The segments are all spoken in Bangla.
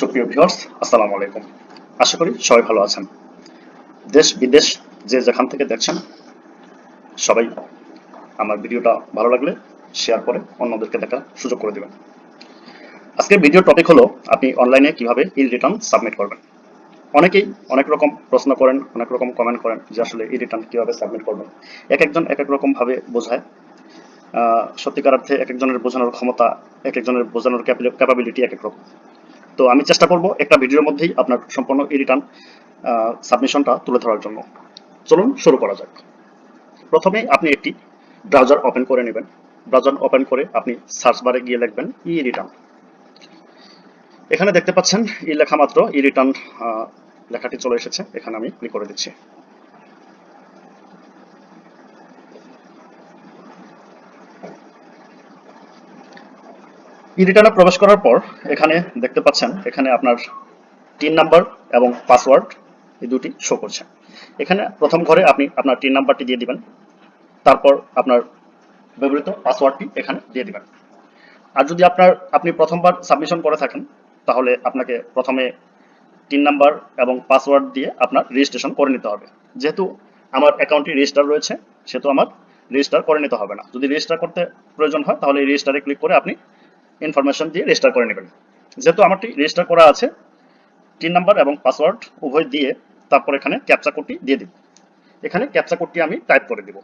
সুপ্রিয় ভিউয়ার্স, আসসালামু আলাইকুম। আশা করি সবাই ভালো আছেন। দেশ বিদেশ যে যেখান থেকে দেখছেন, সবাই আমার ভিডিওটা ভালো লাগলে শেয়ার করে অন্যদেরকে দেখার সুযোগ করে দেবেন। আজকের ভিডিও টপিক হলো, আপনি অনলাইনে কীভাবে ই রিটার্ন সাবমিট করবেন? অনেকেই অনেক রকম প্রশ্ন করেন, অনেক রকম কমেন্ট করেন যে আসলে ই রিটার্ন কীভাবে সাবমিট করবেন এক একজন এক এক রকম ভাবে বোঝায়। সত্যিকার অর্থে এক একজনের বোঝানোর ক্ষমতা, এক একজনের বোঝানোর ক্যাপাবিলিটি এক এক রকম। তো আমি চেষ্টা করব একটা ভিডিওর মধ্যেই আপনার সম্পূর্ণ ই রিটার্ন সাবমিশনটা তুলে ধরার জন্য। চলুন শুরু করা যাক। প্রথমে আপনি একটি ব্রাউজার ওপেন করে নেবেন। ব্রাউজার ওপেন করে আপনি সার্চ বারে গিয়ে লিখবেন ই রিটার্ন এখানে দেখতে পাচ্ছেন, ই লেখা মাত্র ই রিটার্ন লেখাটি চলে এসেছে। এখানে আমি ক্লিক করে দিচ্ছি। ই রিটার্নে প্রবেশ করার পর এখানে দেখতে পাচ্ছেন, এখানে আপনার টিন নাম্বার এবং পাসওয়ার্ড এই দুটি শো করছে। এখানে প্রথম ঘরে আপনি আপনার টিন নাম্বারটি দিয়ে দিবেন, তারপর আপনার ব্যবহৃত পাসওয়ার্ডটি এখানে দিয়ে দিবেন। আর যদি আপনার, আপনি প্রথমবার সাবমিশন করে থাকেন, তাহলে আপনাকে প্রথমে টিন নাম্বার এবং পাসওয়ার্ড দিয়ে আপনার রেজিস্ট্রেশন করে নিতে হবে। যেহেতু আমার অ্যাকাউন্টটি রেজিস্টার রয়েছে, সেহেতু আমার রেজিস্টার করে নিতে হবে না। যদি রেজিস্টার করতে প্রয়োজন হয়, তাহলে এই রেজিস্টারে ক্লিক করে আপনি ইনফরমেশন দিয়ে রেজিস্টার করে নেবেন। যেহেতু আমারটি রেজিস্টার করা আছে টিন নাম্বার এবং পাসওয়ার্ড উভয় দিয়ে তারপর এখানে ক্যাপচা কোডটি দিয়ে দিব এখানে ক্যাপচা কোডটি আমি টাইপ করে দিব।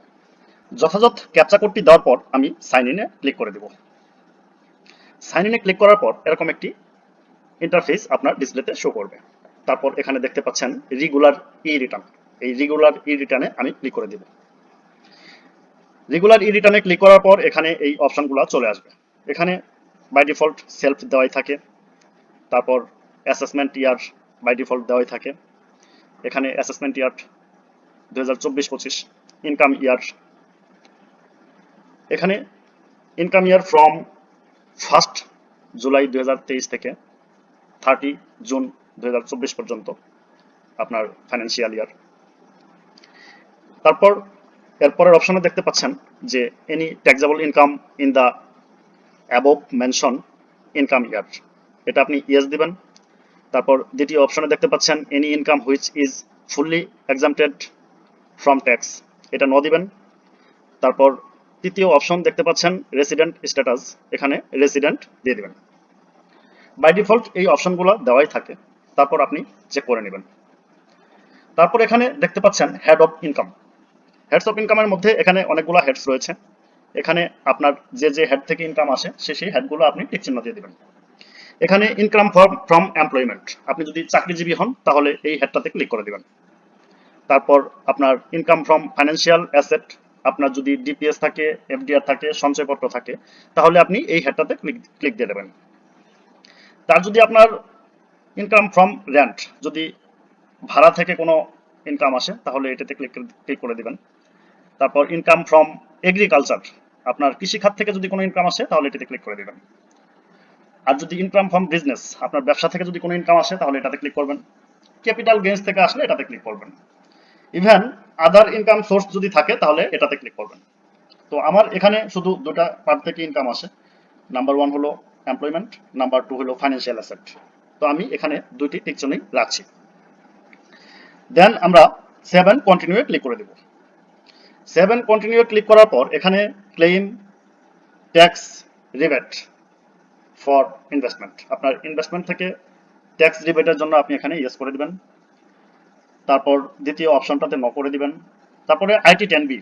যথাযথ ক্যাপচা কোডটি দেওয়ার পর আমি সাইন ইনে ক্লিক করে দিব। সাইন ইনে ক্লিক করার পর এরকম একটি ইন্টারফেস আপনার ডিসপ্লেতে শো করবে। তারপর এখানে দেখতে পাচ্ছেন রেগুলার ই রিটার্ন এই রেগুলার ই রিটার্নে আমি ক্লিক করে দিব। রেগুলার ই রিটার্নে ক্লিক করার পর এখানে এই অপশনগুলো চলে আসবে। এখানে বাই ডিফল্ট সেলফ দেওয়াই থাকে। তারপর অ্যাসেসমেন্ট ইয়ার বাই ডিফল্ট দেওয়াই থাকে। এখানে অ্যাসেসমেন্ট ইয়ার দু হাজার চব্বিশ পঁচিশ ইনকাম ইয়ার এখানে income year from first July দু হাজার তেইশ থেকে থার্টি জুন দু হাজার চব্বিশ পর্যন্ত আপনার ফাইন্যান্সিয়াল ইয়ার তারপর, এরপরের অপশনে দেখতে পাচ্ছেন যে any taxable income in the above mention income year এটা আপনি ইয়েস দিবেন। তারপর দ্বিতীয় অপশনে দেখতে পাচ্ছেন any income which is fully exempted from tax এটা ন দিবেন। তারপর তৃতীয় অপশন দেখতে পাচ্ছেন রেসিডেন্ট স্ট্যাটাস এখানে রেসিডেন্ট দিয়ে দিবেন। বাই ডিফল্ট এই অপশনগুলো দেওয়াই থাকে। তারপর আপনি চেক করে নেবেন। তারপর এখানে দেখতে পাচ্ছেন head of income heads of ইনকামের মধ্যে এখানে অনেকগুলো হেডস রয়েছে। এখানে আপনার যে যে হেড থেকে ইনকাম আসে, সে, সেই হেডগুলো আপনি টিক চিহ্ন দিয়ে দেবেন। এখানে ইনকাম ফ্রম ফ্রম এমপ্লয়মেন্ট আপনি যদি চাকরিজীবী হন, তাহলে এই হেডটাতে ক্লিক করে দেবেন। তারপর আপনার ইনকাম ফ্রম ফাইন্যান্সিয়াল অ্যাসেট আপনার যদি ডিপিএস থাকে এফডিআর থাকে, সঞ্চয়পত্র থাকে, তাহলে আপনি এই হেডটাতে ক্লিক ক্লিক দিয়ে দেবেন। তার যদি আপনার ইনকাম ফ্রম রেন্ট যদি ভাড়া থেকে কোনো ইনকাম আসে, তাহলে এটাতে ক্লিক ক্লিক করে দেবেন। তারপর ইনকাম ফ্রম এগ্রিকালচার আপনার কৃষিখাত থেকে যদি কোনো ইনকাম আসে, তাহলে এটাতে ক্লিক করে দিবেন। আর যদি ইনকাম ফ্রম বিজনেস আপনার ব্যবসা থেকে যদি কোনো ইনকাম আসে, তাহলে এটাতে ক্লিক করবেন। ক্যাপিটাল গেইনস থেকে আসলে এটাতে ক্লিক করবেন। ইভেন আদার ইনকাম সোর্স যদি থাকে, তাহলে এটাতে ক্লিক করবেন। তো আমার এখানে শুধু দুটা পার্ট থেকে ইনকাম আসে। নাম্বার ওয়ান হলো এমপ্লয়মেন্ট নাম্বার টু হলো ফাইন্যান্সিয়াল অ্যাসেট তো আমি এখানে দুইটি টিকচনেই রাখছি। দেন আমরা সেভেন কন্টিনিউ ক্লিক করে দেব। সেভেন কন্টিনিউ ক্লিক করার পর এখানে claim tax rebate for investment আপনার ইনভেস্টমেন্ট থেকে ট্যাক্স রিবেটের জন্য আপনি এখানে ইয়েস করে দিবেন। তারপর দ্বিতীয় অপশনটাতে ন করে দিবেন। তারপরে IT ten B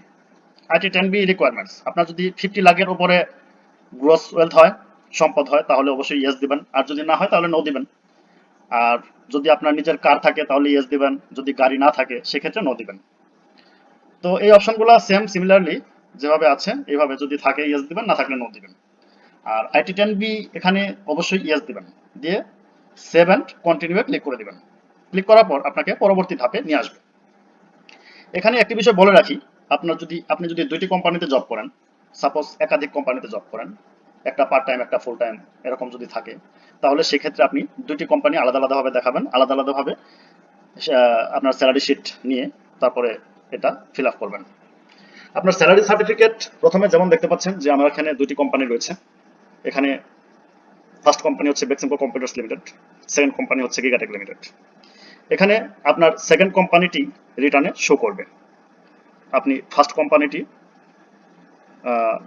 IT ten B requirements আপনার যদি ফিফটি লাখের উপরে গ্রোস ওয়েলথ হয়, সম্পদ হয়, তাহলে অবশ্যই ইয়েস দিবেন। আর যদি না হয়, তাহলে নো দিবেন। আর যদি আপনার নিজের কার থাকে, তাহলে ইয়েস দিবেন। যদি গাড়ি না থাকে, সেক্ষেত্রে নো দিবেন। তো এই অপশনগুলো সেম সিমিলারলি যেভাবে আছে এইভাবে যদি থাকে ইয়েস দিবেন, না থাকলে নো দিবেন। আর আইটি টেন বি এখানে অবশ্যই ইয়েস দিবেন। দিয়ে সেভ অ্যান্ড কন্টিনিউ ক্লিক করে দিবেন। ক্লিক করার পর আপনাকে পরবর্তী ধাপে নিয়ে আসবে। এখানে একটি বিষয় বলে রাখি, আপনার যদি, আপনি যদি দুইটি কোম্পানিতে জব করেন সাপোজ একাধিক কোম্পানিতে জব করেন, একটা পার্ট টাইম একটা ফুল টাইম এরকম যদি থাকে, তাহলে সেক্ষেত্রে আপনি দুটি কোম্পানি আলাদা আলাদাভাবে দেখাবেন, আলাদা আলাদাভাবে আপনার স্যালারি শিট নিয়ে, তারপরে এটা ফিল আপ করবেন। আপনার স্যালারি সার্টিফিকেট প্রথমে যেমন দেখতে পাচ্ছেন যে আমার এখানে দুটি কোম্পানি রয়েছে। এখানে ফার্স্ট কোম্পানি হচ্ছে Beximco computers limited second company হচ্ছে গিগাটেক লিমিটেড এখানে আপনার সেকেন্ড কোম্পানিটি রিটার্নে শো করবে। আপনি ফার্স্ট কোম্পানিটি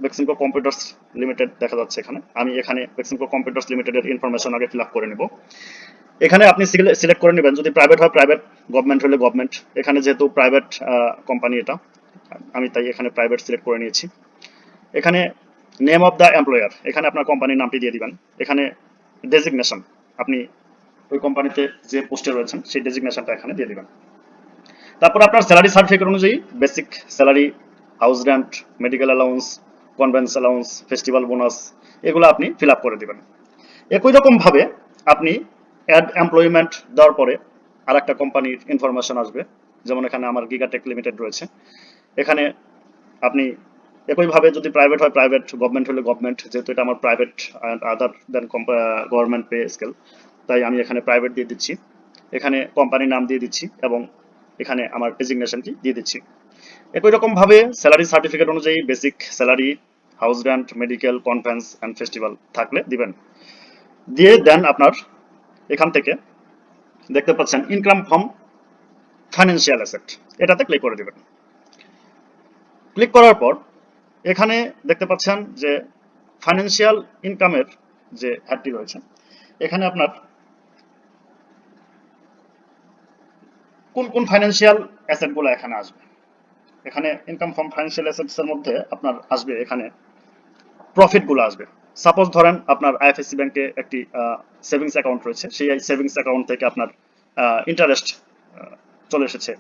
বেক্সিমকো কম্পিউটার্স লিমিটেড দেখা যাচ্ছে এখানে। আমি এখানে বেক্সিমকো কম্পিউটার্স লিমিটেডের ইনফরমেশন আগে ফিল আপ করে নেব। এখানে আপনি সিলেক্ট করে নেবেন। যদি প্রাইভেট হয় প্রাইভেট গভর্নমেন্ট হলে গভর্নমেন্ট এখানে যেহেতু প্রাইভেট কোম্পানি এটা, আমি তাই এখানে প্রাইভেট সিলেক্ট করে নিয়েছি। এখানে নেম অফ দ্য এমপ্লয়ার এখানে আপনার কোম্পানির নামটি দিয়ে দিবেন। এখানে ডেজিগনেশন আপনি ওই কোম্পানিতে যে পোস্টে রয়েছেন, সেই ডেজিগনেশনটা এখানে দিয়ে দিবেন। তারপর আপনার স্যালারি সার্টিফিকেট অনুযায়ী basic salary house rent medical allowance conveyance allowance festival bonus এগুলো আপনি ফিল করে দিবেন। একই রকম ভাবে আপনি অ্যাড এমপ্লয়মেন্ট দেওয়ার পরে আর একটা কোম্পানির ইনফরমেশন আসবে। যেমন এখানে আমার গিগাটেক লিমিটেড রয়েছে। এখানে আপনি একইভাবে যদি প্রাইভেট হয় প্রাইভেট গভর্নমেন্ট হলে গভর্নমেন্ট যেহেতু এটা আমার private other than government pay scale তাই আমি এখানে প্রাইভেট দিয়ে দিচ্ছি। এখানে কোম্পানির নাম দিয়ে দিচ্ছি এবং এখানে আমার ডেজিগনেশনটি দিয়ে দিচ্ছি। একই রকম ভাবে স্যালারি সার্টিফিকেট অনুযায়ী basic salary house rent medical conference and festival থাকলে দিবেন। দিয়ে দেন আপনার এখান থেকে দেখতে পাচ্ছেন ইনকাম ফ্রম ফাইন্যান্সিয়াল অ্যাসেট এটাতে ক্লিক করে দিবেন। ক্লিক করার পর এখানে দেখতে পাচ্ছেন যে ফাইন্যান্সিয়াল ইনকামের যে হ্যাডটি রয়েছে, এখানে আপনার কোন কোন ফাইন্যান্সিয়াল অ্যাসেটগুলো এখানে আসবে। এখানে ইনকাম ফ্রম ফাইন্যান্সিয়াল অ্যাসেটস এর মধ্যে আপনার আসবে এখানে প্রফিটগুলো আসবে। সাপোজ ধরেন আপনার আইএফএসসি ব্যাংকে একটি সেভিংস অ্যাকাউন্ট রয়েছে। সেই সেভিংস অ্যাকাউন্ট থেকে আপনার ইন্টারেস্ট চলে এসেছে।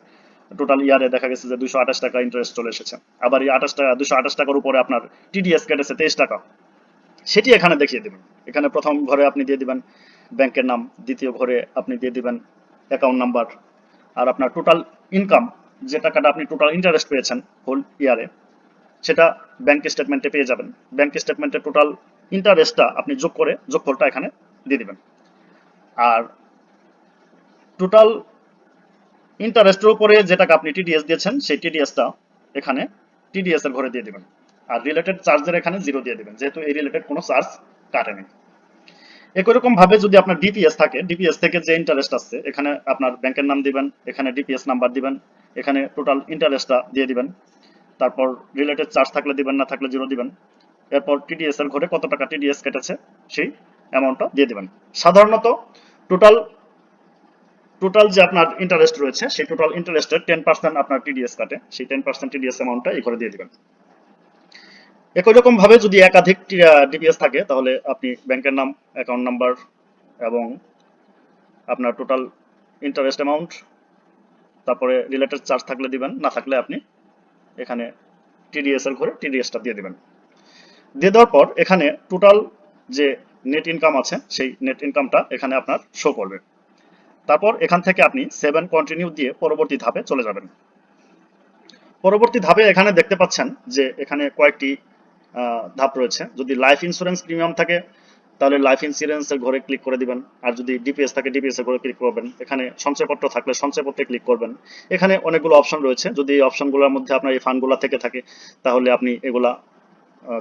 টোটাল ইয়ারে দেখা গেছে যে দুশো আঠাশ টাকা ইন্টারেস্ট চলে এসেছে। আবার এই আঠাশ টাকা দুশো আঠাশ টাকার উপরে আপনার টিডিএস কেটেছে তেইশ টাকা। সেটি এখানে দেখিয়ে দেবেন। এখানে প্রথম ঘরে আপনি দিয়ে দিবেন ব্যাংকের নাম। দ্বিতীয় ঘরে আপনি দিয়ে দিবেন অ্যাকাউন্ট নাম্বার আর আপনার টোটাল ইনকাম যে টাকাটা আপনি টোটাল ইন্টারেস্ট পেয়েছেন হোল ইয়ারে সেটা ব্যাংক স্টেটমেন্টে পেয়ে যাবেন। ব্যাংক স্টেটমেন্টে টোটাল ইন্টারেস্টটা আপনি যোগ করে যোগফলটা এখানে দিয়ে দিবেন। আর টোটাল ইন্টারেস্টের উপরে যে টাকা আপনি টিডিএস দিয়েছেন, সেই টিডিএসটা এখানে টিডিএস এর ঘরে দিয়ে দিবেন। আর রিলেটেড চার্জের এখানে জিরো দিয়ে দিবেন, যেহেতু এই রিলেটেড কোনো চার্জ কাটেনি। একই রকম ভাবে যদি আপনার ডিপিএস থাকে ডিপিএস থেকে যে ইন্টারেস্ট আসছে, এখানে আপনার ব্যাংকের নাম দিবেন, এখানে ডিপিএস নাম্বার দিবেন, এখানে টোটাল ইন্টারেস্টটা দিয়ে দিবেন। তারপর রিলেটেড চার্জ থাকলে দিবেন, না থাকলে জিরো দিবেন। এরপর টিডিএস এর ঘরে কত টাকা টিডিএস কেটেছে, সেই অ্যামাউন্টটা দিয়ে দেবেন। সাধারণত টোটাল টোটাল যে আপনার ইন্টারেস্ট রয়েছে, সেই টোটাল ইন্টারেস্টের টেন পার্সেন্ট আপনার টিডিএস কাটে, সেই টেন পার্সেন্ট টিডিএস অ্যামাউন্টটা এই করে দিয়ে দেবেন। একই রকম ভাবে যদি একাধিক ডিপিএস থাকে, তাহলে আপনি ব্যাংকের নাম অ্যাকাউন্ট নাম্বার এবং আপনার টোটাল ইন্টারেস্ট অ্যামাউন্ট তারপরে রিলেটেড চার্জ থাকলে দিবেন, না থাকলে আপনি এখানে টিডিএস এর ঘরে টিডিএসটা দিয়ে দিবেন। দিয়ে দেওয়ার পর এখানে টোটাল যে নেট ইনকাম আছে, সেই নেট ইনকামটা এখানে আপনার শো করবে। তারপর এখান থেকে আপনি সেভেন কন্টিনিউ দিয়ে পরবর্তী ধাপে চলে যাবেন। পরবর্তী ধাপে এখানে দেখতে পাচ্ছেন যে এখানে কয়েকটি ধাপ রয়েছে। যদি লাইফ ইন্স্যুরেন্স প্রিমিয়াম থাকে, তাহলে লাইফ ইন্স্যুরেন্সের ঘরে ক্লিক করে দিবেন। আর যদি ডিপিএস থাকে ডিপিএস এর ঘরে ক্লিক করবেন। এখানে সঞ্চয়পত্র থাকলে সঞ্চয়পত্রে ক্লিক করবেন। এখানে অনেকগুলো অপশন রয়েছে। যদি এই অপশনগুলোর মধ্যে আপনার এই ফান্ডগুলো থেকে থাকে, তাহলে আপনি এগুলা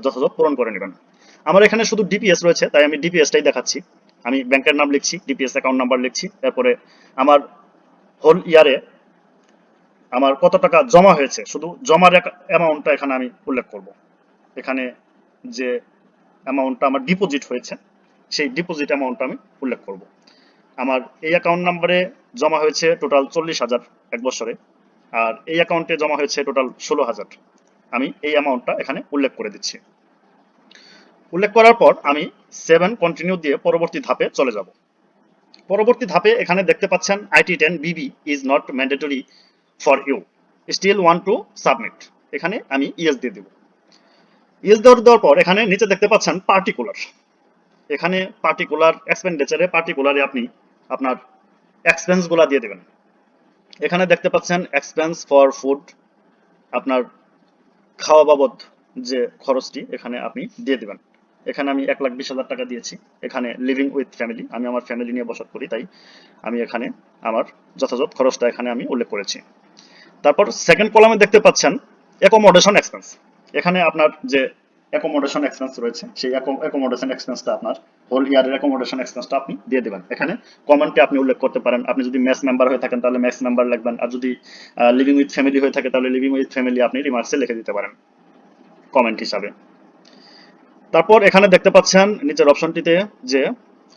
যথাযথ পূরণ করে নেবেন। আমার এখানে শুধু ডিপিএস রয়েছে, তাই আমি ডিপিএসটাই দেখাচ্ছি। আমি ব্যাংকের নাম লিখছি ডিপিএস অ্যাকাউন্ট নাম্বার লিখছি, তারপরে আমার হোল ইয়ারে আমার কত টাকা জমা হয়েছে, শুধু জমার অ্যামাউন্টটা এখানে আমি উল্লেখ করব। এখানে যে অ্যামাউন্টটা আমার ডিপোজিট হয়েছে, সেই ডিপোজিট অ্যামাউন্টটা আমি উল্লেখ করব। আমার এই অ্যাকাউন্ট নাম্বারে জমা হয়েছে টোটাল চল্লিশ হাজার এক বছরে, আর এই অ্যাকাউন্টে জমা হয়েছে টোটাল ষোলো হাজার। আমি এই অ্যামাউন্টটা এখানে উল্লেখ করে দিচ্ছি। উল্লেখ করার পর আমি সেভেন কন্টিনিউ দিয়ে পরবর্তী ধাপে চলে যাব। পরবর্তী ধাপে এখানে দেখতে পাচ্ছেন IT ten BB is not mandatory for you still want to submit এখানে আমি ইয়েস দিয়ে দেব। ইয়েস দেওয়ার দেওয়ার পর এখানে নিচে দেখতে পাচ্ছেন পার্টিকুলার এখানে পার্টিকুলার এক্সপেন্ডিচারে পার্টিকুলারে আপনি আপনার এক্সপেন্সগুলা দিয়ে দেবেন। এখানে দেখতে পাচ্ছেন এক্সপেন্স ফর ফুড আপনার খাওয়া বাবদ যে খরচটি এখানে আপনি দিয়ে দিবেন। এখানে আমি এক লাখ বিশ হাজার টাকা দিয়েছি। এখানে লিভিং উইথ ফ্যামিলি আমি আমার ফ্যামিলি নিয়ে বসত করি, তাই আমি এখানে আমার যথাযথ খরচটা এখানে আমি উল্লেখ করেছি। তারপর সেকেন্ড কলামে দেখতে পাচ্ছেন অ্যাকোমোডেশন এক্সপেন্স এখানে আপনার যে অ্যাকোমোডেশন এক্সপেন্স রয়েছে, সেই অ্যাকোমোডেশন এক্সপেন্সটা আপনার হোল ইয়ারের অ্যাকোমোডেশন এক্সপেন্সটা আপনি দিয়ে দেবেন। এখানে কমেন্টে আপনি উল্লেখ করতে পারেন। আপনি যদি ম্যাচ মেম্বার হয়ে থাকেন, তাহলে ম্যাচ মেম্বার লিখবেন আর যদি লিভিং উইথ ফ্যামিলি হয়ে থাকে, তাহলে লিভিং উইথ ফ্যামিলি আপনি রিমার্কসে লিখে দিতে পারেন। কমেন্ট হিসাবে। তারপর এখানে দেখতে পাচ্ছেন নিচের অপশনটিতে যে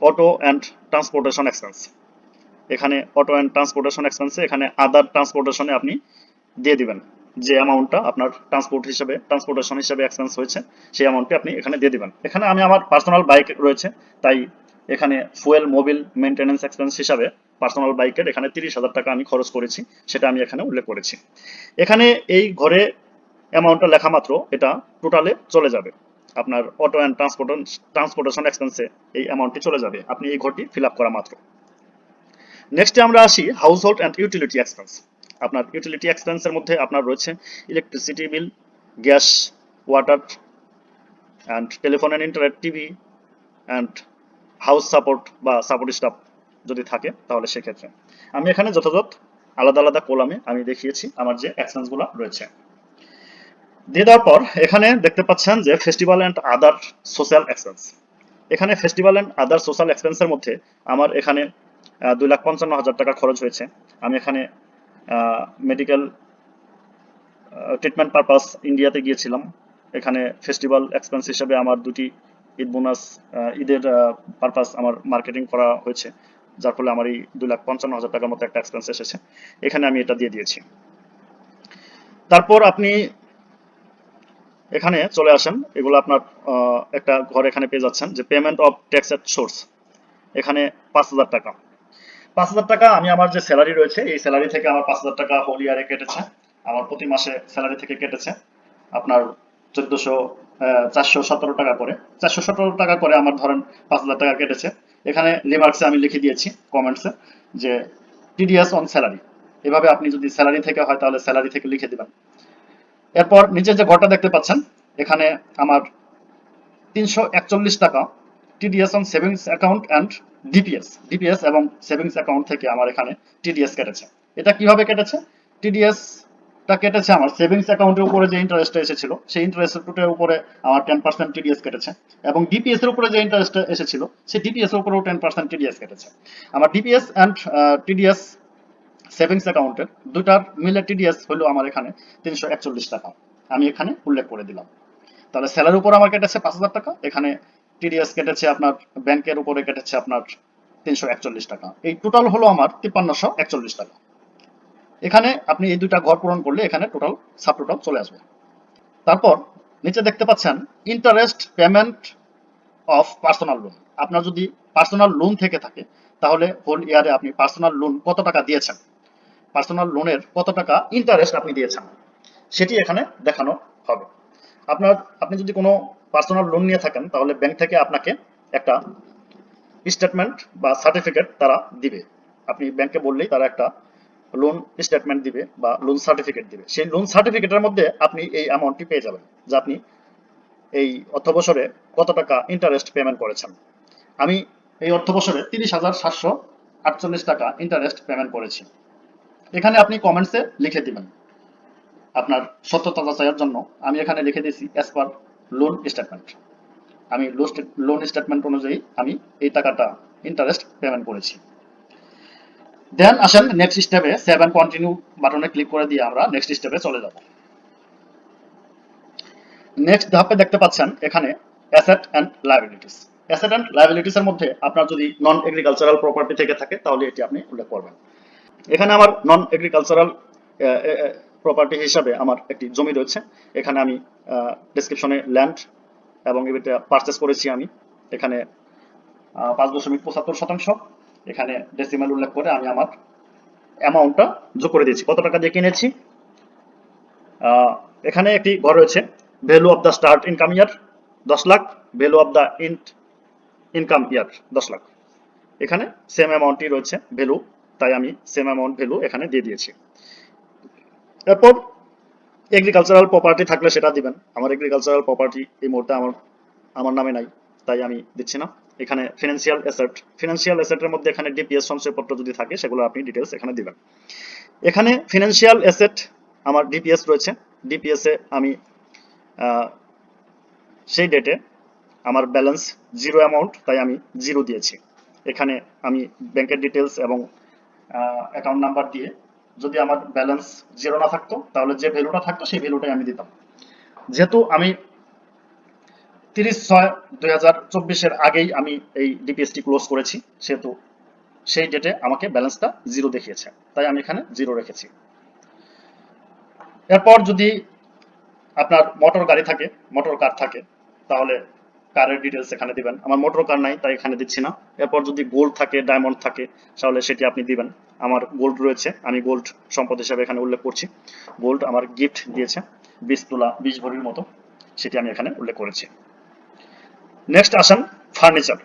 অটো অ্যান্ড ট্রান্সপোর্টেশন এক্সপেন্স এখানে অটো অ্যান্ড ট্রান্সপোর্টেশন এক্সপেন্সে এখানে আদার ট্রান্সপোর্টেশনে আপনি দিয়ে দিবেন। যে অ্যামাউন্টটা আপনার ট্রান্সপোর্ট হিসেবে ট্রান্সপোর্টেশন হিসেবে এক্সপেন্স হয়েছে, সেই অ্যামাউন্টটি আপনি এখানে দিয়ে দিবেন। এখানে আমি আমার পার্সোনাল বাইক রয়েছে, তাই এখানে ফুয়েল মোবিল মেনটেন্যান্স এক্সপেন্স হিসাবে পার্সোনাল বাইকের এখানে তিরিশ হাজার টাকা আমি খরচ করেছি, সেটা আমি এখানে উল্লেখ করেছি। এখানে এই ঘরে অ্যামাউন্টটা লেখা মাত্র, এটা টোটালে চলে যাবে। আপনার অটো অ্যান্ড ট্রান্সপোর্টেশন ট্রান্সপোর্টেশন এক্সপেন্সে এই অ্যামাউন্টটি চলে যাবে, আপনি এই ঘরটি ফিল করা মাত্র। নেক্সটে আমরা আসি household and utility expense আপনার ইউটিলিটি এক্সপেন্সের মধ্যে আপনার রয়েছে electricity bill gas water and telephone and internet TV and house support বা সাপোর্ট স্টাফ যদি থাকে, তাহলে সেক্ষেত্রে। আমি এখানে যথাযথ আলাদা আলাদা কোলামে আমি দেখিয়েছি আমার যে এক্সপেন্সগুলো রয়েছে। দিয়ে দেওয়ার পর এখানে দেখতে পাচ্ছেন যে festival and other social expense এখানে ফেস্টিভ্যাল অ্যান্ড আদার সোশ্যাল এক্সপেন্সের মধ্যে আমার এখানে দুই লাখ পঞ্চান্ন হাজার টাকা খরচ হয়েছে। আমি এখানে মেডিকেল ট্রিটমেন্ট পারপাস ইন্ডিয়াতে গিয়েছিলাম। এখানে ফেস্টিভ্যাল এক্সপেন্স হিসেবে আমার দুটি ঈদ বোনাস ঈদের পারপাস আমার মার্কেটিং করা হয়েছে, যার ফলে আমার এই দুই লাখ পঞ্চান্ন হাজার টাকার মতো একটা এক্সপেন্স এসেছে। এখানে আমি এটা দিয়ে দিয়েছি। তারপর আপনি এখানে চলে আসেন। এগুলো আপনার একটা ঘর এখানে পেয়ে যাচ্ছেন, যে payment of tax at source এখানে পাঁচ হাজার টাকা। পাঁচ হাজার টাকা, আমি আমার যে স্যালারি রয়েছে, এই স্যালারি থেকে আমার পাঁচ হাজার টাকা হোল ইয়ারে কেটেছে। আমার প্রতি মাসে স্যালারি থেকে কেটেছে। আপনার চোদ্দশো চারশো সতেরো টাকা করে। চারশো সতেরো টাকা করে আমার ধরেন পাঁচ হাজার টাকা কেটেছে। এখানে রিমার্কসে আমি লিখে দিয়েছি কমেন্টসে যে টিডিএস অন স্যালারি এভাবে আপনি যদি স্যালারি থেকে হয়, তাহলে স্যালারি থেকে লিখে দিবেন। এরপর নিচের যে ঘরটা দেখতে পাচ্ছেন, এখানে আমার তিনশো একচল্লিশ টাকা TDS on savings account and DPS DPS এবং সেভিংস অ্যাকাউন্ট থেকে আমার এখানে টিডিএস কেটেছে। এটা কীভাবে কেটেছে? টিডিএস টা কেটেছে আমার সেভিংস অ্যাকাউন্টের উপরে যে ইন্টারেস্ট এসেছিল, সেই ইন্টারেস্টের উপরে আমার টেন পার্সেন্ট টিডিএস কেটেছে এবং ডিপিএস এর উপরে যে ইন্টারেস্ট এসেছিল, সেই ডিপিএস এর উপরেও টেন পার্সেন্ট টিডিএস কেটেছে। আমার ডিপিএস অ্যান্ড টিডিএস সেভিংস অ্যাকাউন্টের দুটার মিলে টিডিএস হলো আমার এখানে তিনশো একচল্লিশ টাকা। আমি এখানে উল্লেখ করে দিলাম। তাহলে স্যালারির উপর আমার কেটেছে পাঁচ হাজার টাকা, এখানে টিডিএস কেটেছে আপনার, ব্যাংকের উপরে কেটেছে আপনার তিনশো একচল্লিশ টাকা। এই টোটাল হলো আমার তিপ্পান্নশো একচল্লিশ টাকা। এখানে আপনি এই দুইটা ঘর পূরণ করলে এখানে টোটাল সাব টোটাল চলে আসবে। তারপর নিচে দেখতে পাচ্ছেন interest payment of personal loan আপনার যদি পার্সোনাল লোন থেকে থাকে, তাহলে হোল ইয়ারে আপনি পার্সোনাল লোন কত টাকা দিয়েছেন? পার্সোনাল লোনের কত টাকা ইন্টারেস্ট আপনি দিয়েছেন? সেটি এখানে দেখানো হবে। আপনার, আপনি যদি কোনো পার্সোনাল লোন নিয়ে থাকেন, তাহলে ব্যাংক থেকে আপনাকে একটা স্টেটমেন্ট বা সার্টিফিকেট তারা দিবে। আপনি ব্যাংকে বললেই তারা একটা লোন স্টেটমেন্ট দিবে বা লোন সার্টিফিকেট দিবে। সেই লোন সার্টিফিকেটের মধ্যে আপনি এই অ্যামাউন্টটি পেয়ে যাবেন, যে আপনি এই অর্থ বছরে কত টাকা ইন্টারেস্ট পেমেন্ট করেছেন। আমি এই অর্থ বছরে তিরিশ হাজার সাতশো আটচল্লিশ টাকা ইন্টারেস্ট পেমেন্ট করেছি। এখানে আপনি কমেন্টসে লিখে দিবেন। আপনার সত্যতা যাচাইয়ের জন্য আমি এখানে লিখে দিয়েছি অ্যাজ পার লোন স্টেটমেন্ট আমি লোন স্টেটমেন্ট অনুযায়ী আমি এই টাকাটা ইন্টারেস্ট পেমেন্ট করেছি। দেন আসেন নেক্সট স্টেপে সেভ অ্যান্ড কন্টিনিউ বাটনে ক্লিক করে দিয়ে আমরা নেক্সট স্টেপে চলে যাব। নেক্সট ধাপে দেখতে পাচ্ছেন এখানে asset and liabilities asset and liabilities এর মধ্যে আপনার যদি নন এগ্রিকালচারাল প্রপার্টি থেকে থাকে, তাহলে এটি আপনি উল্লেখ করবেন। এখানে আমার নন এগ্রিকালচারাল প্রপার্টি হিসাবে আমার একটি জমি রয়েছে। এখানে আমি ডেসক্রিপশনে ল্যান্ড এবং এটা পারচেস করেছি আমি। এখানে পাঁচ দশমিক পঁচাত্তর শতাংশ। এখানে ডেসিমাল উল্লেখ করে আমি আমার অ্যামাউন্টটা যোগ করে দিয়েছি। কত টাকা দিয়ে কিনেছি? এখানে একটি ঘর রয়েছে। Value of the start income year দশ lakh. Value of the end income year দশ লাখ। এখানে সেম অ্যামাউন্টই রয়েছে ভ্যালু তাই আমি সেম অ্যামাউন্ট ভ্যালু এখানে দিয়ে দিয়েছি। এরপর এগ্রিকালচারাল প্রপার্টি থাকলে সেটা দিবেন। আমার এগ্রিকালচারাল প্রপার্টি এই মুহূর্তে আমার আমার নামে নাই, তাই আমি দিচ্ছি না। এখানে ফিনান্সিয়াল অ্যাসেট ফিনান্সিয়াল অ্যাসেটের মধ্যে এখানে ডিপিএস সঞ্চয়পত্র যদি থাকে, সেগুলো আপনি ডিটেলস এখানে দিবেন। এখানে ফিনান্সিয়াল অ্যাসেট আমার ডিপিএস রয়েছে। ডিপিএস এ আমি সেই ডেটে আমার ব্যালেন্স জিরো অ্যামাউন্ট তাই আমি জিরো দিয়েছি। এখানে আমি ব্যাংকের ডিটেলস এবং অ্যাকাউন্ট নাম্বার দিয়ে যদি আমার ব্যালেন্স জিরো না থাকতো, তাহলে যে ভ্যালুটা থাকতো, সেই ভ্যালুটাই আমি দিতাম। যেহেতু আমি তিরিশ ছয় দুই হাজার চব্বিশের আগেই আমি এই ডিপিএসটি ক্লোজ করেছি, সেহেতু সেই ডেটে আমাকে ব্যালেন্সটা জিরো দেখিয়েছে। তাই আমি এখানে জিরো রেখেছি। এরপর যদি আপনার মোটর গাড়ি থাকে মোটর কার থাকে, তাহলে কারের ডিটেলস এখানে দিবেন। আমার মোটর কার নাই, তাই এখানে দিচ্ছি না। এরপর যদি গোল্ড থাকে ডায়মন্ড থাকে, তাহলে সেটি আপনি দিবেন। আমার গোল্ড রয়েছে, আমি গোল্ড সম্পদ হিসাবে এখানে উল্লেখ করছি। গোল্ড আমার গিফট দিয়েছে, বিশ তোলা, বিশ ভরির মতো, সেটি আমি এখানে উল্লেখ করেছি। নেক্সট আসেন furniture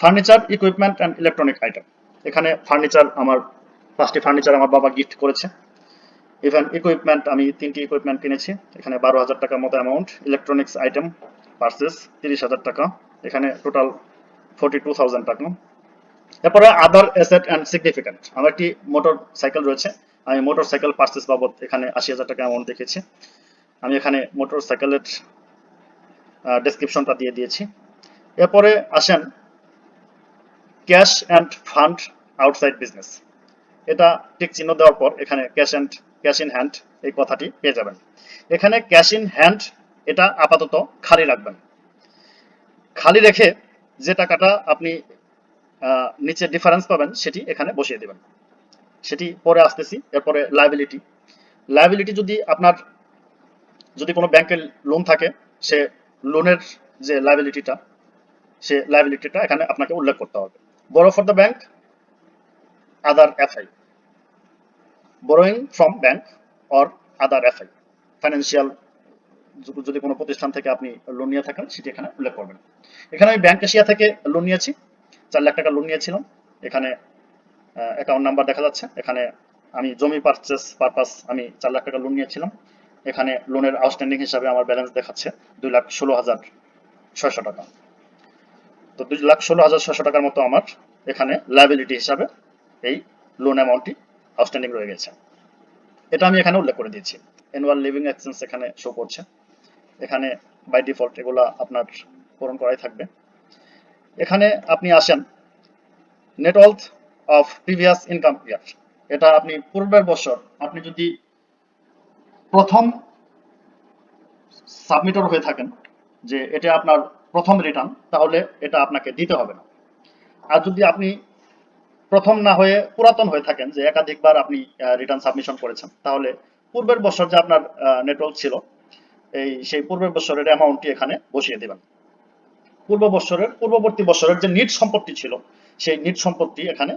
furniture equipment and electronic item এখানে ফার্নিচার আমার, পাঁচটি ফার্নিচার আমার বাবা গিফট করেছে। ইভেন ইকুইপমেন্ট আমি তিনটি ইকুইপমেন্ট কিনেছি। এখানে বারো হাজার টাকার মতো অ্যামাউন্ট ইলেকট্রনিক্স আইটেম পার্সেস তিরিশ হাজার টাকা। এখানে টোটাল ফোর্টি টু থাউজেন্ড টাকা। এরপরে আদার অ্যাসেট অ্যান্ড সিগনিফিক্যান্ট আমার একটি মোটর সাইকেল রয়েছে। আমি মোটর সাইকেল পার্সেস বাবদ এখানে আশি হাজার টাকা অ্যামাউন্ট দেখেছি। আমি এখানে মোটর সাইকেলের ডেসক্রিপশনটা দিয়ে দিয়েছি। এরপরে আসেন cash and fund outside business এটা ঠিক চিহ্ন দেওয়ার পর এখানে cash and cash in hand এই কথাটি পেয়ে যাবেন। এখানে ক্যাশ ইন হ্যান্ড এটা আপাতত খালি রাখবেন খালি রেখে যে টাকাটা আপনি নিচে ডিফারেন্স পাবেন, সেটি এখানে বসিয়ে দেবেন। সেটি পরে আসতেছি, এরপরে লাইবিলিটি লাইবিলিটি যদি আপনার, যদি কোনো ব্যাংকের লোন থাকে, সে লোনের যে লাইবিলিটিটা সে লাইবিলিটিটা এখানে আপনাকে উল্লেখ করতে হবে। Borrow for the bank other FI borrowing from bank or other FI financial যদি কোনো প্রতিষ্ঠান থেকে আপনি লোন নিয়ে থাকেন, সেটি এখানে উল্লেখ করবেন। এখানে আমি ব্যাংক এশিয়া থেকে লোন নিয়েছি। চার লাখ টাকা লোন নিয়েছিলাম। এখানে অ্যাকাউন্ট নাম্বার দেখা যাচ্ছে। এখানে আমি জমি পারচেস পারপাস আমি চার লাখ টাকা লোন নিয়েছিলাম। এখানে লোনের আউটস্ট্যান্ডিং হিসাবে আমার ব্যালেন্স দেখাচ্ছে দুই লাখ ষোলো হাজার ছয়শো টাকা। তো দুই লাখ ষোলো হাজার ছয়শো টাকার মতো আমার এখানে লাইবিলিটি হিসাবে এই লোন অ্যামাউন্টটি আউটস্ট্যান্ডিং রয়ে গেছে। এটা আমি এখানে উল্লেখ করে দিয়েছি। অ্যানুয়াল লিভিং এক্সপেন্স এখানে শো করছে। এখানে বাই ডিফল্ট এগুলা আপনার পূরণ করাই থাকবে। এখানে আপনি আসেন net wealth of previous income year এটা আপনি পূর্বের বছর, আপনি যদি প্রথম সাবমিটর হয়ে থাকেন, যে এটা আপনার প্রথম রিটার্ন তাহলে এটা আপনাকে দিতে হবে না। আর যদি আপনি প্রথম না হয়ে পুরাতন হয়ে থাকেন, যে একাধিকবার আপনি রিটার্ন সাবমিশন করেছেন, তাহলে পূর্বের বছর যে আপনার নেটওয়ার্ক ছিল এই সেই পূর্বের বছরের অ্যামাউন্টটি এখানে বসিয়ে দেবেন। পূর্ব বছরের, পূর্ববর্তী বছরের যে নিট সম্পত্তি ছিল, সেই নিট সম্পত্তি এখানে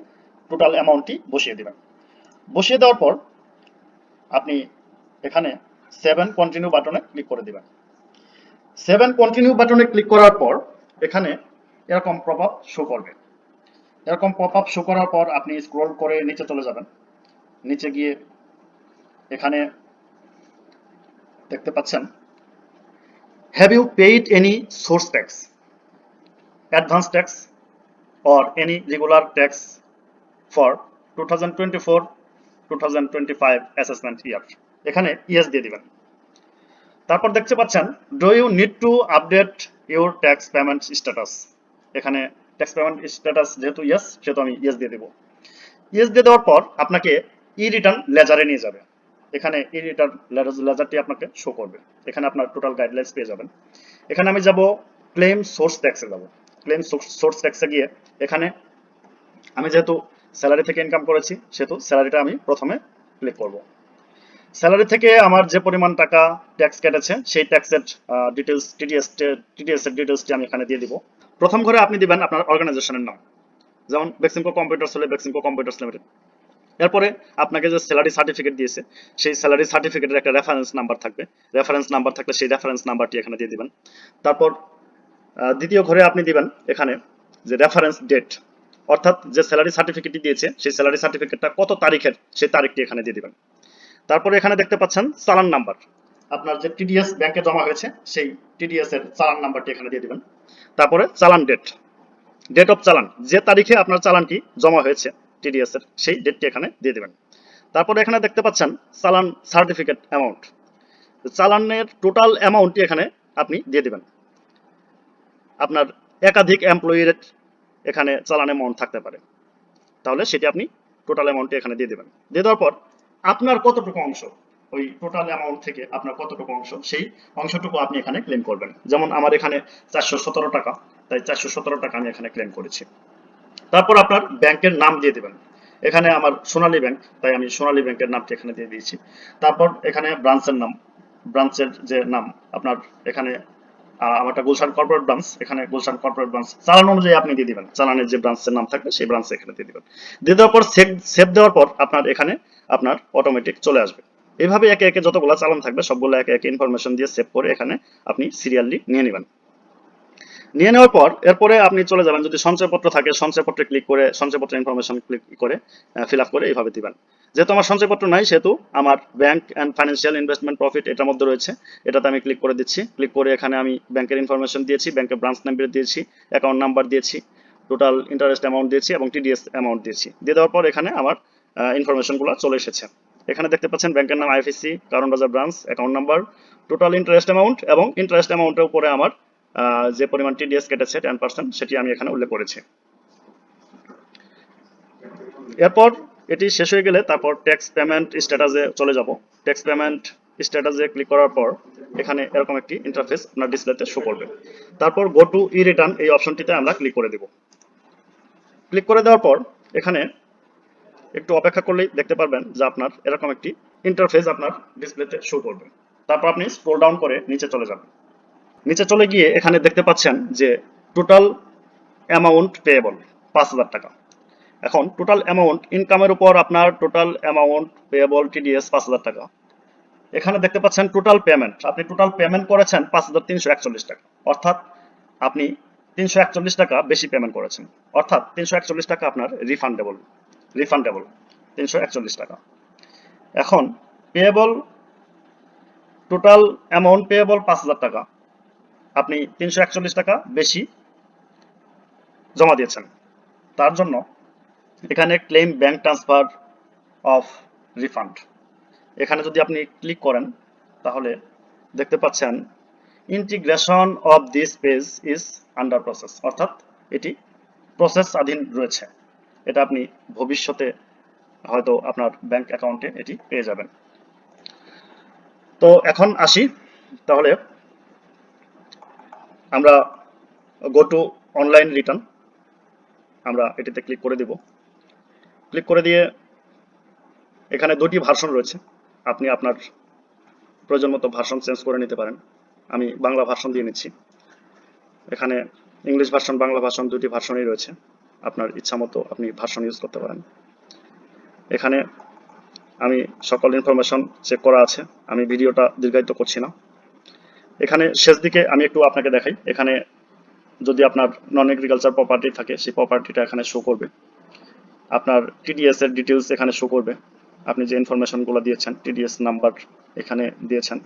টোটাল অ্যামাউন্টটি বসিয়ে দিবেন। বসিয়ে দেওয়ার পর আপনি এখানে সেভেন কন্টিনিউ বাটনে ক্লিক করে দিবেন। সেভেন কন্টিনিউ বাটনে ক্লিক করার পর এখানে এরকম প্রভাব শো করবে। এরকম পপ আপ শো করার পর আপনি স্ক্রল করে নিচে চলে যাবেন। নিচে গিয়ে এখানে দেখতে পাচ্ছেন tax or any regular tax for two thousand twenty four two thousand twenty five assessment year এখানে ইয়েস দিয়ে দিবেন। তারপর দেখতে পাচ্ছেন do you need to update your tax payment status এখানে ট্যাক্স পেমেন্ট স্ট্যাটাস যেহেতু ইয়েস সেহেতু আমি ইয়েস দিয়ে দেবো। ইয়েস দিয়ে দেওয়ার পর আপনাকে ই রিটার্ন লেজারে নিয়ে যাবে। এখানে রিটার্ন লেজারটি আপনাকে শো করবে। এখানে আপনার টোটাল গাইডলাইন্স পেয়ে যাবেন। এখানে আমি যাব ক্লেম সোর্স ট্যাক্সে যাব। ক্লেম সোর্স ট্যাক্সে গিয়ে এখানে আমি যেহেতু স্যালারি থেকে ইনকাম করেছি, সেহেতু স্যালারিটা আমি প্রথমে ক্লিক করব। স্যালারি থেকে আমার যে পরিমাণ টাকা ট্যাক্স কেটেছে, সেই ট্যাক্সের ডিটেলস টিডিএস টিডিএস এর ডিটেলসটি আমি এখানে দিয়ে দিব। প্রথম ঘরে আপনি দিবেন আপনার অর্গানাইজেশনের নাম। যেমন বেক্সিমকো কম্পিউটার্স হলে বেক্সিমকো কম্পিউটার্স লিমিটেড এরপরে আপনাকে যে স্যালারি সার্টিফিকেট দিয়েছে, সেই স্যালারি সার্টিফিকেটের একটা রেফারেন্স নাম্বার থাকবে। রেফারেন্স নাম্বার থাকলে সেই রেফারেন্স নাম্বারটি এখানে দিয়ে দিবেন। তারপর দ্বিতীয় ঘরে আপনি দিবেন এখানে যে রেফারেন্স ডেট অর্থাৎ যে স্যালারি সার্টিফিকেটটি দিয়েছে, সেই স্যালারি সার্টিফিকেটটা কত তারিখের, সেই তারিখটি এখানে দিয়ে দিবেন। তারপরে এখানে দেখতে পাচ্ছেন চালান নাম্বার আপনার যে টিডিএস ব্যাংকে জমা হয়েছে, সেই টিডিএস এর চালান নাম্বারটি এখানে দিয়ে দিবেন। তারপরে চালান ডেট ডেট অফ চালান। যে তারিখে আপনার চালানটি জমা হয়েছে টিডিএস এর সেই ডেটটি এখানে দিয়ে দেবেন। তারপরে এখানে দেখতে পাচ্ছেন চালান সার্টিফিকেট অ্যামাউন্ট চালানের টোটাল অ্যামাউন্টটি এখানে আপনি দিয়ে দেবেন। আপনার একাধিক এমপ্লয়ির এখানে চালান অ্যামাউন্ট থাকতে পারে। তাহলে সেটি আপনি টোটাল অ্যামাউন্টটি এখানে দিয়ে দেবেন। দিয়ে দেওয়ার পর আপনার কতটুকু অংশ, ওই টোটাল অ্যামাউন্ট থেকে আপনার কতটুকু অংশ, সেই অংশটুকু আপনি এখানে ক্লেম করবেন। যেমন আমার এখানে চারশো সতেরো টাকা, তাই চারশো সতেরো টাকা আমি এখানে ক্লেম করেছি। তারপর আপনার ব্যাংকের নাম দিয়ে দেবেন। এখানে আমার সোনালী ব্যাংক, তাই আমি সোনালী ব্যাংকের নামটি এখানে দিয়ে দিয়েছি। তারপর এখানে ব্রাঞ্চের নাম, ব্রাঞ্চের যে নাম, আপনার এখানে আমারটা গুলশান কর্পোরেট ব্রাঞ্চ, এখানে গুলশান কর্পোরেট ব্রাঞ্চ, চালান অনুযায়ী আপনি দিয়ে দিবেন। চালানের যে ব্রাঞ্চের নাম থাকবে, সেই ব্রাঞ্চে এখানে দিয়ে দিবেন। দিয়ে দেওয়ার পর সেভ দেওয়ার পর আপনার এখানে আপনার অটোমেটিক চলে আসবে। এভাবে একে একে যতগুলো চালান থাকবে, সবগুলো একে একে ইনফরমেশন দিয়ে সেভ করে এখানে আপনি সিরিয়ালি নিয়ে নেবেন। নিয়ে নেওয়ার পর, এরপরে আপনি চলে যাবেন। যদি সঞ্চয়পত্র থাকে, সঞ্চয়পত্রে ক্লিক করে, সঞ্চয়পত্র ইনফরমেশন ক্লিক করে ফিল আপ করে এইভাবে দিবেন। যেহেতু আমার সঞ্চয়পত্র নাই, সেহেতু আমার bank and financial investment profit এটার মধ্যে রয়েছে। এটাতে আমি ক্লিক করে দিচ্ছি। ক্লিক করে এখানে আমি ব্যাংকের ইনফরমেশন দিয়েছি ব্যাংকের ব্রাঞ্চ নাম্বার দিয়েছি অ্যাকাউন্ট নাম্বার দিয়েছি টোটাল ইন্টারেস্ট অ্যামাউন্ট দিয়েছি এবং টিডিএস অ্যামাউন্ট দিয়েছি। দিয়ে দেওয়ার পর এখানে আমার ইনফরমেশনগুলো চলে এসেছে। এখানে দেখতে পাচ্ছেন ব্যাংকের নাম আইএফএসসি কারণ বাজার branch account number total interest amount এবং ইন্টারেস্ট অ্যামাউন্টের উপরে আমার যে পরিমাণ টিডিএস কেটেছে টেন পার্সেন্ট সেটি আমি এখানে উল্লেখ করেছি। এরপর এটি শেষ হয়ে গেলে তারপর ট্যাক্স পেমেন্ট স্ট্যাটাসে চলে যাব। ট্যাক্স পেমেন্ট স্ট্যাটাসে ক্লিক করার পর এখানে এরকম একটি ইন্টারফেস আপনার ডিসপ্লেতে শো করবে। তারপর গো টু ই রিটার্ন এই অপশনটিতে আমরা ক্লিক করে দেব। ক্লিক করে দেওয়ার পর এখানে একটু অপেক্ষা করলেই দেখতে পারবেন যে আপনার এরকম একটি ইন্টারফেস আপনার ডিসপ্লেতে শো করবে। তারপর আপনি স্ক্রল ডাউন করে নিচে চলে যাবেন। নিচে চলে গিয়ে এখানে দেখতে পাচ্ছেন যে টোটাল অ্যামাউন্ট পেয়েবল পাঁচ হাজার টাকা। এখন টোটাল অ্যামাউন্ট ইনকামের উপর আপনার টোটাল অ্যামাউন্ট পেয়েবল টিডিএস পাঁচ হাজার টাকা। এখানে দেখতে পাচ্ছেন টোটাল পেমেন্ট আপনি টোটাল পেমেন্ট করেছেন পাঁচ হাজার তিনশো একচল্লিশ টাকা। অর্থাৎ আপনি তিনশো একচল্লিশ টাকা বেশি পেমেন্ট করেছেন। অর্থাৎ তিনশো একচল্লিশ টাকা আপনার রিফান্ডেবল রিফান্ডেবল তিনশো একচল্লিশ টাকা। এখন পেয়েবল টোটাল অ্যামাউন্ট পেয়েবল পাঁচ হাজার টাকা। আপনি তিনশো একচল্লিশ টাকা বেশি জমা দিয়েছেন। তার জন্য এখানে claim bank transfer of refund এখানে যদি আপনি ক্লিক করেন, তাহলে দেখতে পাচ্ছেন integration of this page is under process অর্থাৎ এটি প্রসেস আধীন রয়েছে। এটা আপনি ভবিষ্যতে হয়তো আপনার ব্যাংক অ্যাকাউন্টে এটি পেয়ে যাবেন। তো এখন আসি, তাহলে আমরা গো টু অনলাইন রিটার্ন আমরা এটিতে ক্লিক করে দিব। ক্লিক করে দিয়ে এখানে দুটি ভার্সন রয়েছে। আপনি আপনার প্রয়োজন মতো ভার্সন চেঞ্জ করে নিতে পারেন। আমি বাংলা ভার্সন দিয়ে নিচ্ছি। এখানে ইংলিশ ভার্সন বাংলা ভার্সন দুটি ভার্সনই রয়েছে। আপনার ইচ্ছা মতো আপনি ভার্সন ইউজ করতে পারেন। এখানে আমি সকল ইনফরমেশন চেক করা আছে। আমি ভিডিওটা দীর্ঘায়িত করছি না। এখানে শেষ দিকে আমি একটু আপনাকে দেখাই। এখানে যদি আপনার নন এগ্রিকালচার প্রপার্টি থাকে, সেই প্রপার্টিটা এখানে শো করবে। আপনার টিডিএস এর ডিটেলস এখানে শো করবে। আপনি যে ইনফরমেশনগুলো দিয়েছেন টিডিএস নাম্বার এখানে দিয়েছেন,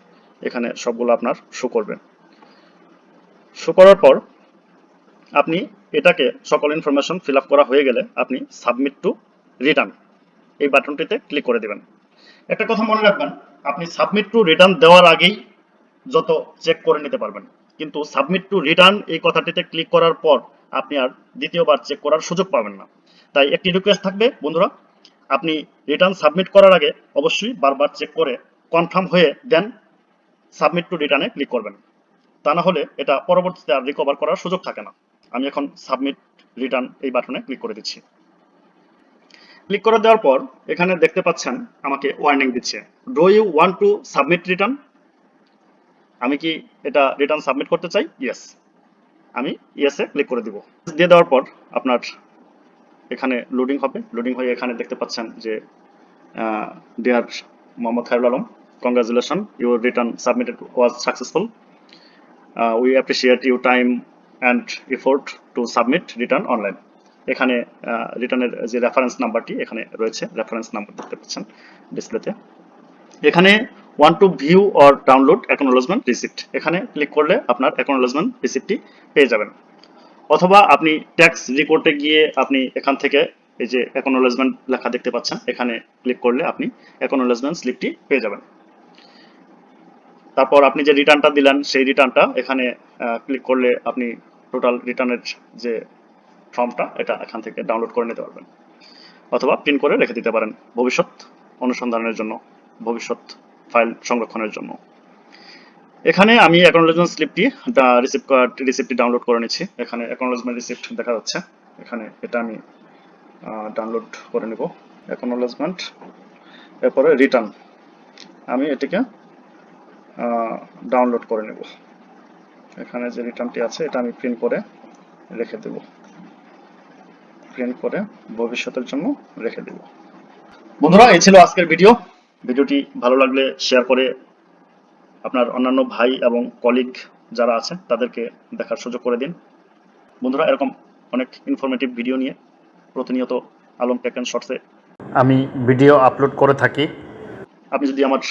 এখানে সবগুলো আপনার শো করবে। শো করার পর আপনি এটাকে সকল ইনফরমেশন ফিল করা হয়ে গেলে আপনি সাবমিট টু রিটার্ন এই বাটনটিতে ক্লিক করে দিবেন। একটা কথা মনে রাখবেন, আপনি সাবমিট টু রিটার্ন দেওয়ার আগেই যত চেক করে নিতে পারবেন। কিন্তু সাবমিট টু রিটার্ন এই কথাটিতে ক্লিক করার পর আপনি আর দ্বিতীয়বার চেক করার সুযোগ পাবেন না। তাই একটি রিকোয়েস্ট থাকবে, বন্ধুরা, আপনি রিটার্ন সাবমিট করার আগে অবশ্যই বারবার চেক করে কনফার্ম হয়ে দেন সাবমিট টু রিটার্নে ক্লিক করবেন। তা না হলে এটা পরবর্তীতে আর রিকভার করার সুযোগ থাকে না। আমি এখন সাবমিট রিটার্ন এই বাটনে ক্লিক করে দিচ্ছি। ক্লিক করে দেওয়ার পর এখানে দেখতে পাচ্ছেন আমাকে ওয়ার্নিং দিচ্ছে। Do you want to submit return আমি কি এটা রিটার্ন সাবমিট করতে চাই? ইয়েস আমি ইয়েসে ক্লিক করে দিব। দিয়ে দেওয়ার পর আপনার এখানে লোডিং হবে। লোডিং হয়ে এখানে দেখতে পাচ্ছেন যে dear Mohammad Khairul Alam congratulation your return submitted was successful we appreciate you time and effort to submit return online এখানে রিটার্নের যে রেফারেন্স নাম্বারটি এখানে রয়েছে। রেফারেন্স নাম্বার দেখতে পাচ্ছেন ডিসপ্লেতে এখানে want to view or download acknowledgement receipt এখানে ক্লিক করলে আপনার অ্যাকনোলজমেন্ট রিসিপ্টটি পেয়ে যাবেন। অথবা আপনি ট্যাক্স রিপোর্টে গিয়ে আপনি এখান থেকে এই যে অ্যাকনোলজমেন্ট লেখা দেখতে পাচ্ছেন, এখানে ক্লিক করলে আপনি অ্যাকনোলজমেন্ট স্লিপটি পেয়ে যাবেন। তারপর আপনি যে রিটার্নটা দিলেন, সেই রিটার্নটা এখানে ক্লিক করলে আপনি টোটাল রিটার্নের যে ফর্মটা এটা এখান থেকে ডাউনলোড করে নিতে পারবেন। অথবা প্রিন্ট করে রেখে দিতে পারেন। ভবিষ্যৎ অনুসন্ধানের জন্য। ভবিষ্যৎ ফাইল সংরক্ষণের জন্য। এখানে আমি অ্যাকনোলেজমেন্ট স্লিপটি রিসিপ্ট রিসিপ্টটি ডাউনলোড করে নিচ্ছি। এখানে অ্যাকনোলেজমেন্ট রিসিপ্ট দেখা যাচ্ছে। এখানে এটা আমি ডাউনলোড করে নেব। অ্যাকনোলেজমেন্ট এরপরে রিটার্ন আমি এটিকে ডাউনলোড করে নেব। এখানে যে রিটার্নটি আছে, এটা আমি প্রিন্ট করে রেখে দেব। প্রিন্ট করে ভবিষ্যতের জন্য রেখে দেব। বন্ধুরা, এই ছিল আজকের ভিডিও ভিডিওটি ভালো লাগলে শেয়ার করে আপনার অন্যান্য ভাই এবং কলিগ যারা আছে তাদেরকে দেখার সুযোগ করে দিন। বন্ধুরা এরকম অনেক ইনফরমেটিভ ভিডিও নিয়ে প্রতিনিয়ত আলম টেক অ্যান্ড শর্টসে আমি ভিডিও আপলোড করে থাকি। আপনি যদি আমার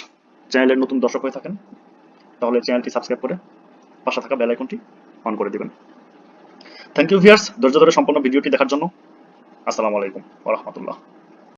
চ্যানেলের নতুন দর্শক হয়ে থাকেন তাহলে চ্যানেলটি সাবস্ক্রাইব করে পাশে থাকা বেল আইকনটি অন করে দিবেন। থ্যাংক ইউ ভিয়ার্স ধৈর্য ধরে সম্পূর্ণ ভিডিওটি দেখার জন্য আসসালামু আলাইকুম ওয়া রাহমাতুল্লাহ।